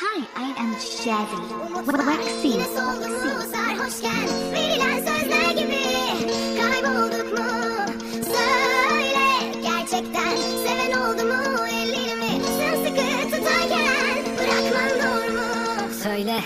Hi, I am Jazzy. Waxy. Sarhoşken? Söyle gerçekten seven oldu? Ellerimi sımsıkı tutarken bırakman doğru? Söyle,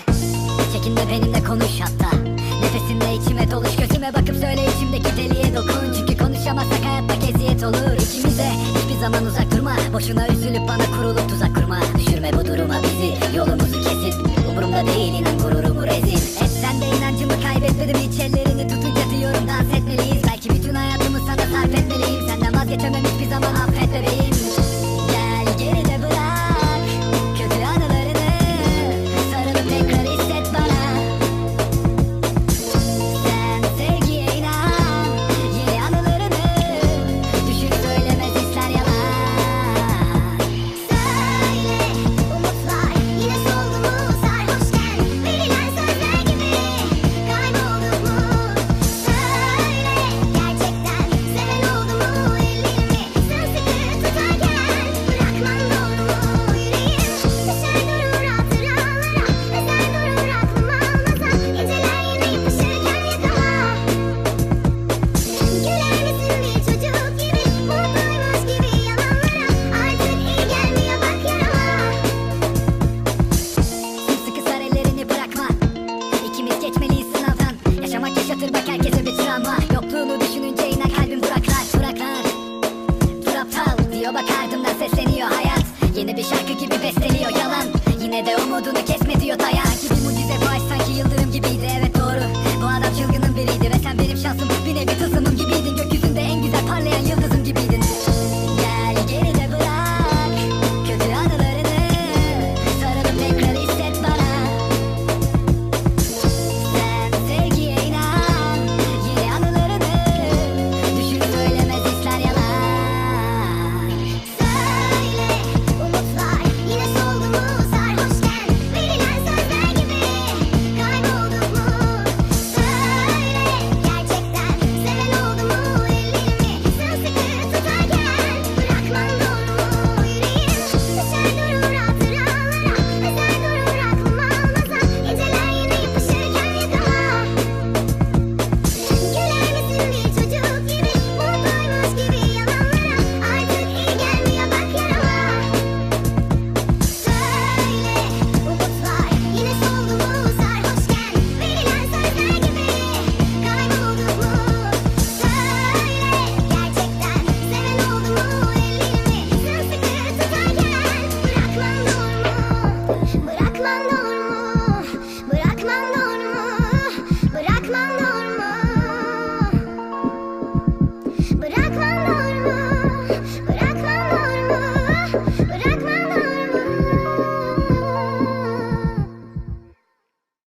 çekin benimle konuş hatta. Nefesimle içime doluş gözüme bakıp söyle içimdeki deliye dokun. Çünkü konuşamazsak hayatta eziyet olur ikimize zaman uzak durma. Boşuna üzülüp bana kurulup tuzak kurma. Düşürme bu duruma bizi yolumuzu kesip. Umurumda değil inan. Ve umudunu kesme diyor dayağı gibi Mucize bu sanki yıldırım gibiydi. Evet doğru. Bu adam çılgının biriydi ve sen benim şansım. Bir nevi but I